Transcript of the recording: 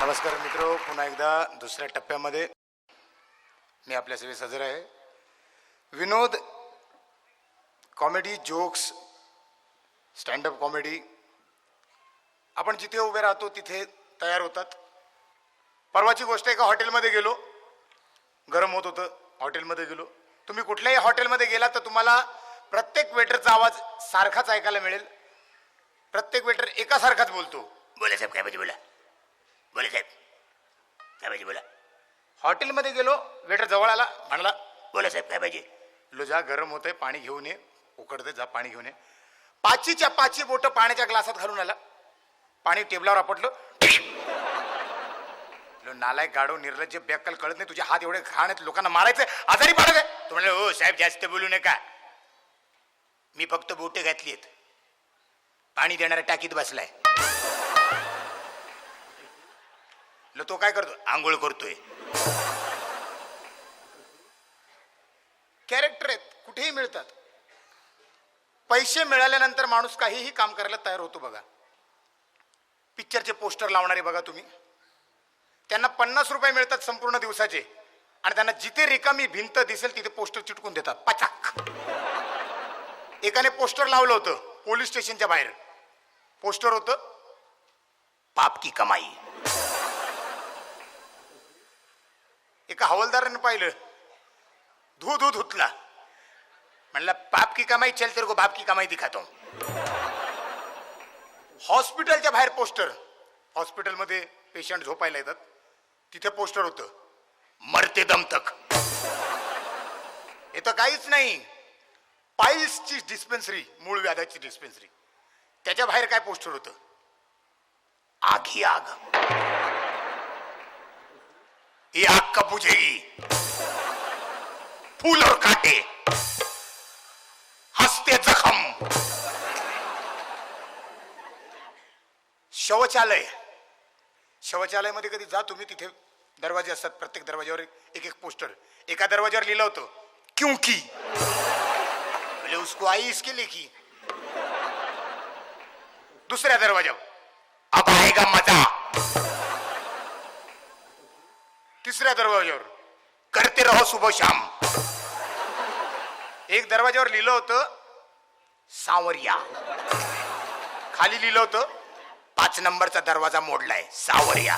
नमस्कार मित्र पुन्हा एकदा दुसऱ्या टप्प्यामध्ये मी आपल्या सेवेस हजर आहे. विनोद comedy jokes stand up comedy आपण जिथे उभे राहतो तिथे तयार होतात. परवाची गोष्ट एका हॉटेलमध्ये गेलो. गरम होत होतं हॉटेलमध्ये गेलो. तुम्ही कुठल्याही हॉटेलमध्ये गेला तर तुम्हाला प्रत्येक वेटरचा आवाज सारखाच ऐकायला मिळेल. प्रत्येक वेटर एकासारखाच बोलतो. बोला साहेब काय पाहिजे बोला. बोला साहेब. काय पाहिजे बोला. हॉटेलमध्ये गेलो वेटर जवळ आला म्हणला बोला साहेब काय पाहिजे? लो जा गरम होतंय पाणी घेऊन ये उकडते जा पाणी घेऊन ये. पाचीच्या पाची बोट पाण्याच्या ग्लासात घालून आला. पाणी टेबलावर आपटलं. लो नालायक गाडो निर्लज्ज बेक्कल कळत नाही तुझे हात एवढे घाण आहेत लोकांना मारायचे आजारी पडत आहे तो म्हणलं हो साहेब जास्त बोलू नका. मी फक्त बोटे घातली आहेत. पाणी देणाऱ्या टाकीत बसलाय. तो काय करतो आंघोळ करतोय. कॅरेक्टर आहेत कुठेही मिळतात. पैसे मिळाल्यानंतर माणूस काहीही काम करायला तयार होतो बघा. पिक्चरचे पोस्टर लावणारे बघा तुम्ही. त्यांना पन्नास रुपये मिळतात संपूर्ण दिवसाचे. आणि त्यांना जिथे रिकामी भिंत दिसेल तिथे पोस्टर चिटकून देतात. पचाक. एकाने पोस्टर लावलं होतं पोलीस स्टेशनच्या बाहेर. पोस्टर होतं पाप की कमाई. एका हवालदाराने पाहिलं. धू धू धुतला. म्हणला पाप की कमाई चल तेरे को बाप की कमाई दिखातो हॉस्पिटलच्या बाहेर पोस्टर. हॉस्पिटलमध्ये पेशंट झोपायला येतात. तिथे पोस्टर होतं मरते दम तक. हे तर काहीच नाही. पाईल्सची डिस्पेन्सरी मूळ व्याधाची डिस्पेन्सरी. त्याच्या बाहेर काय पोस्टर होतं? आग ही आग. ये आग कब बुझेगी फूल और कांटे. हंसते जखम. शौचालय. शौचालयामध्ये कधी जा तुम्ही तिथे दरवाजे असतात प्रत्येक दरवाज्यावर एक एक पोस्टर. एका दरवाज्यावर लिहिलं होतं क्योंकि. बोले उसको आई इसके लिए की. दुसऱ्या दरवाज्यावर अब आएगा मजा. तिसऱ्या दरवाज्यावर करते रहो सुबह शाम. एक दरवाज्यावर लिहिलं होतं सावरिया. खाली लिहिलं होतं पाच नंबरचा दरवाजा मोडलाय सावरिया.